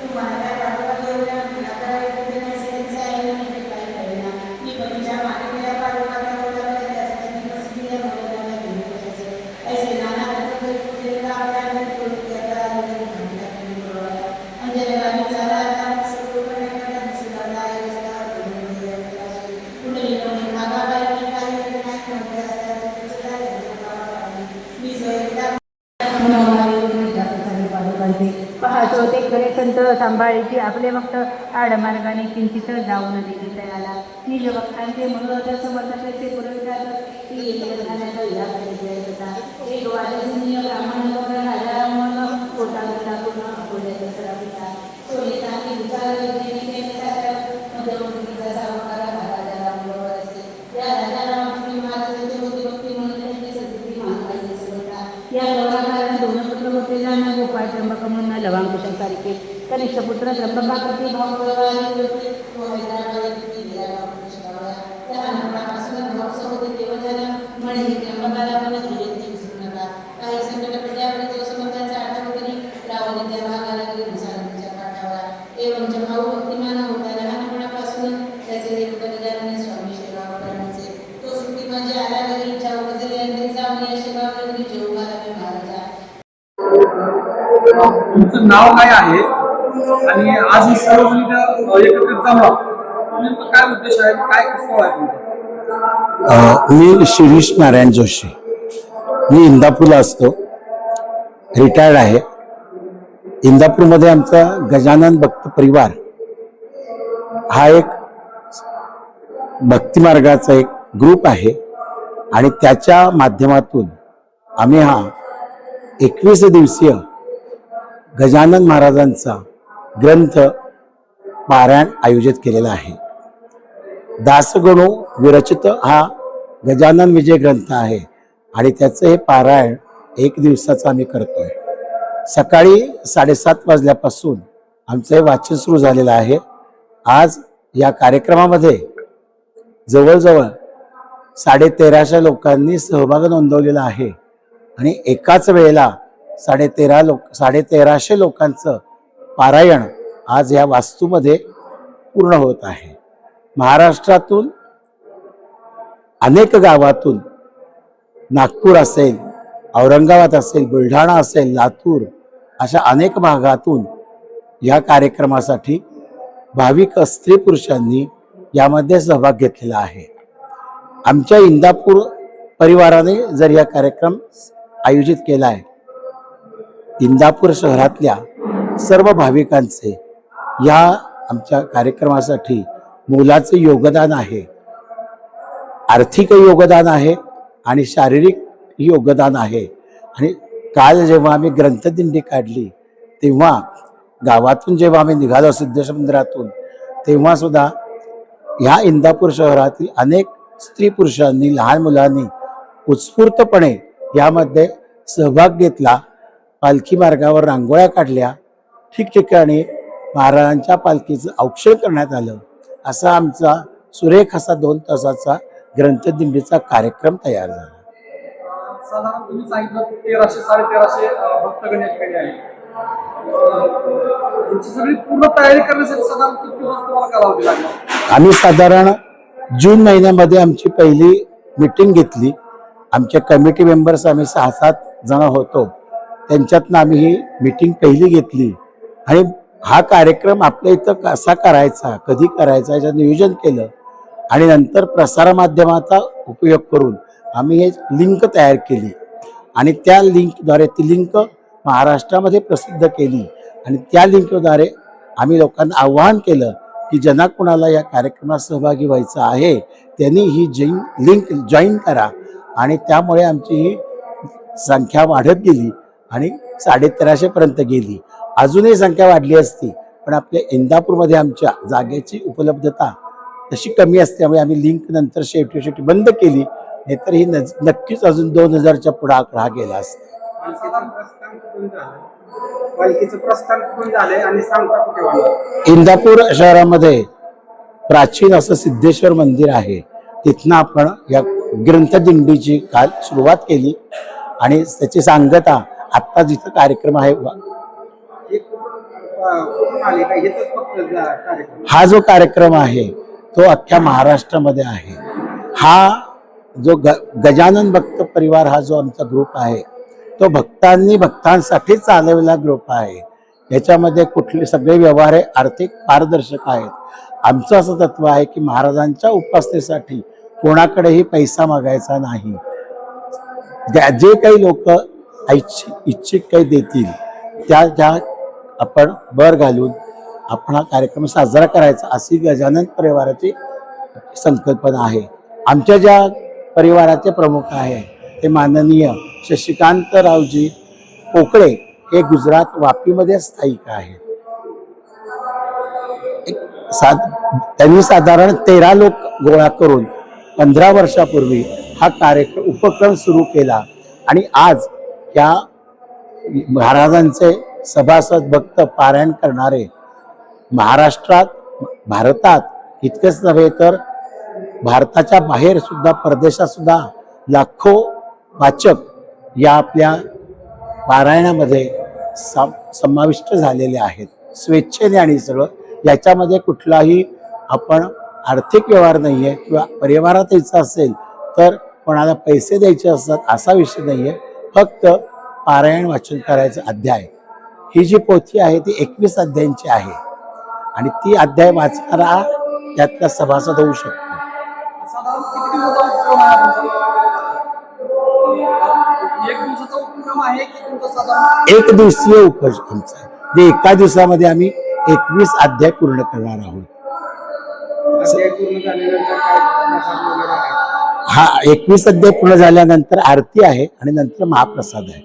不管在 वगैरे संत सांभाळायची. आपले भक्त आडमार्गाने किंचित जाऊन दिली तयाला निज भक्तांचे मनोरथ समर्थकाचे पुरस्कार ती घालण्याचा ह्या होता एक वादशून्य ब्राह्मण लवांकुशा सारखे कनिष्ठ पुत्र त्र्यंबकाप्रती भाव त्या तुमचं नाव काय आहे? आणि आज ही सर्वजण इथं, एकत्रित जमला नेमकं काय उद्देश आहे? काय कसं आहे तुमचं? मी शिरीष नारायण जोशी. मी इंदापूरला असतो. रिटायर्ड आहे. इंदापूरमध्ये आमचा गजानन भक्त परिवार हा एक भक्तिमार्गाचा एक ग्रुप आहे. आणि त्याच्या माध्यमातून आम्ही हा एकवीस दिवसीय गजानन महाराजांचा ग्रंथ पारायण आयोजित केलेला आहे. दासगणू विरचित हा गजानन विजय ग्रंथ आहे आणि त्याचं हे पारायण एक दिवसाचं आम्ही करतोय. सकाळी साडेसात वाजल्यापासून आमचं हे वाचन सुरू झालेलं आहे. आज या कार्यक्रमामध्ये जवळजवळ साडे तेराशे लोकांनी सहभाग नोंदवलेला आहे आणि एकाच वेळेला साडेतेरा लोक साडेतेराशे लोकांचं पारायण आज या वास्तूमध्ये पूर्ण होत आहे. महाराष्ट्रातून अनेक गावातून नागपूर असेल औरंगाबाद असेल बुलढाणा असेल लातूर अशा अनेक भागातून या कार्यक्रमासाठी भाविक स्त्री पुरुषांनी यामध्ये सहभाग घेतलेला आहे. आमच्या इंदापूर परिवाराने जर या कार्यक्रम आयोजित केला आहे इंदापूर शहरातल्या सर्व भाविकांचे या आमच्या कार्यक्रमासाठी मोलाचे योगदान आहे. आर्थिक योगदान आहे आणि शारीरिक योगदान आहे. आणि काल जेव्हा आम्ही ग्रंथदिंडी काढली तेव्हा गावातून जेव्हा आम्ही निघालो सिद्धेश मंदिरातून तेव्हा सुद्धा ह्या इंदापूर शहरातील अनेक स्त्री पुरुषांनी लहान मुलांनी उत्स्फूर्तपणे यामध्ये सहभाग घेतला. पालखी मार्गावर रांगोळ्या काढल्या. ठिकठिकाणी महाराजांच्या पालखीचं औक्षण करण्यात आलं. असा आमचा सुरेख असा दोन तासाचा ग्रंथदिंडीचा कार्यक्रम तयार झाला. आम्ही साधारण जून महिन्यामध्ये आमची पहिली मीटिंग घेतली. आमचे कमिटी मेंबर्स आम्ही सहा सात जण होतो. त्यांच्यातनं आम्ही ही मीटिंग पहिली घेतली. आणि हा कार्यक्रम आपल्या इथं कसा करायचा कधी करायचा याचं नियोजन केलं. आणि नंतर प्रसारमाध्यमाचा उपयोग करून आम्ही हे लिंक तयार केली. आणि त्या लिंकद्वारे ती लिंक महाराष्ट्रामध्ये प्रसिद्ध केली. आणि त्या लिंकद्वारे आम्ही लोकांना आव्हान केलं की ज्यांना कुणाला या कार्यक्रमात सहभागी व्हायचं आहे त्यांनी ही जैन लिंक जॉईन करा. आणि त्यामुळे आमची ही संख्या वाढत गेली. आणि साडे तेराशेपर्यंत गेली. अजूनही संख्या वाढली असती पण आपल्या इंदापूरमध्ये आमच्या जागेची उपलब्धता तशी कमी असल्यामुळे आम्ही लिंक नंतर शेवटी शेवटी बंद केली. नाहीतर ही नज- नक्कीच अजून दोन हजारच्या पुढे आकडा गेला असता. इंदापूर शहरामध्ये प्राचीन असं सिद्धेश्वर मंदिर आहे. तिथनं आपण या ग्रंथदिंडीची काल सुरुवात केली. आणि त्याची सांगता आत्ता जिथं कार्यक्रम आहे हे जा- कार्यक्रम. हा जो कार्यक्रम आहे तो अख्ख्या महाराष्ट्रामध्ये आहे. हा जो ग गजानन भक्त परिवार हा जो आमचा ग्रुप आहे तो भक्तांनी भक्तांसाठी चालवलेला ग्रुप आहे. याच्यामध्ये कुठले सगळे व्यवहार हे आर्थिक पारदर्शक आहेत. आमचं असं तत्व आहे की महाराजांच्या उपासनेसाठी कोणाकडेही पैसा मागायचा नाही. जे काही लोक ऐच्छिक इच्छिक काही देतील त्या ज्या आपण बर घालून आपण हा कार्यक्रम साजरा करायचा अशी गजानन परिवाराची संकल्पना आहे. आमच्या ज्या परिवाराचे प्रमुख आहे ते माननीय शशिकांतरावजी पोकळे हे गुजरात वापीमध्ये स्थायिक आहेत. एक साध त्यांनी साधारण तेरा लोक गोळा करून पंधरा वर्षापूर्वी हा कार्यक्रम उपक्रम सुरू केला आणि आज या महाराजांचे सभासद भक्त पारायण करणारे महाराष्ट्रात भारतात इतकेच नव्हे तर भारताच्या बाहेर सुद्धा परदेशात सुद्धा लाखो वाचक या आपल्या पारायणामध्ये सम समाविष्ट झालेले आहेत. स्वेच्छेने आणि सगळं. याच्यामध्ये कुठलाही आपण आर्थिक व्यवहार नाही आहे किंवा परिवारात यायचं असेल तर कोणाला पैसे द्यायचे असतात असा विषय नाही आहे फक्त पारायण वाचन करायचं अध्याय. ही जी पोथी आहे ती एकवीस अध्यायांची आहे. आणि ती अध्याय वाचणारा त्यातला सभासद होऊ शकतो. एक उपक्रम दिवसीय उपज आमचा. जे एका दिवसामध्ये आम्ही एकवीस अध्याय पूर्ण करणार आहोत. हा एकवीस अध्याय पूर्ण झाल्यानंतर आरती आहे आणि नंतर महाप्रसाद आहे.